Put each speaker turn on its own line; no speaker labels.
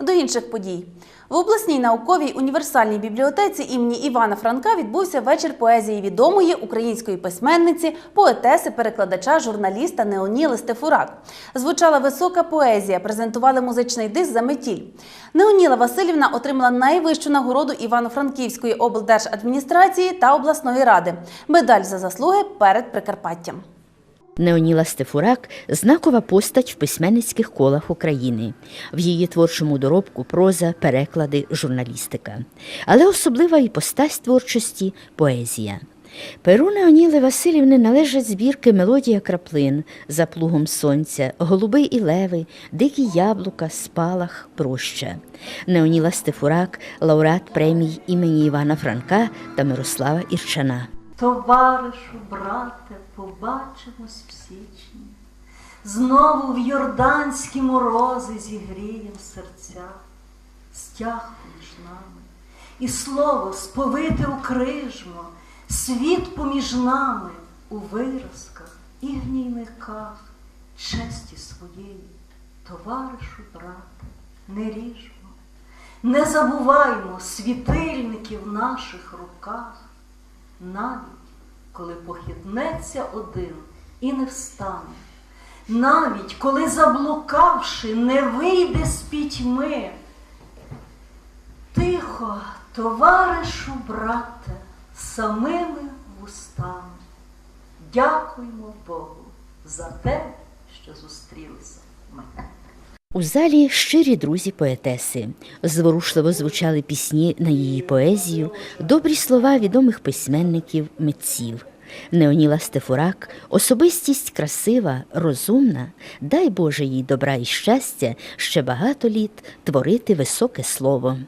До інших подій. В обласній науковій універсальній бібліотеці імені Івана Франка відбувся вечір поезії відомої української письменниці, поетеси, перекладача, журналіста Неоніли Стефурак. Звучала висока поезія, презентували музичний диск за метіль. Неоніла Васильівна отримала найвищу нагороду Івано-Франківської облдержадміністрації та обласної ради медаль за заслуги перед Прикарпаттям.
Неоніла Стефурак знакова постать в письменницьких колах України. В її творчому доробку проза, переклади, журналістика. Але особлива іпостась творчості поезія. Перу Неоніли Васильівни належать збірки Мелодія краплин за плугом сонця, Голуби і леви, Дикі яблука, спалах, проща. Неоніла Стефурак, лауреат премій імені Івана Франка та Мирослава Ірчана.
Товаришу, брате, побачимось в січні, знову в йорданські морози зігрієм серця, стяг поміж нами, і слово сповите у крижмо, світ поміж нами у виразках і гнійниках, честі своєї, товаришу, брате, не ріжмо, не забуваймо світильників в наших руках навіть коли похитнеться один і не встане, навіть коли заблукавши, не вийде з пітьми. Тихо, товаришу, брате, самими вустами. Дякуємо Богу за те, що зустрілися ми.
У залі щирі друзі поетеси. Зворушливо звучали пісні на її поезію, добрі слова відомих письменників, митців. Неоніла Стефурак, особистість красива, розумна, дай Боже їй добра і щастя ще багато літ творити високе слово.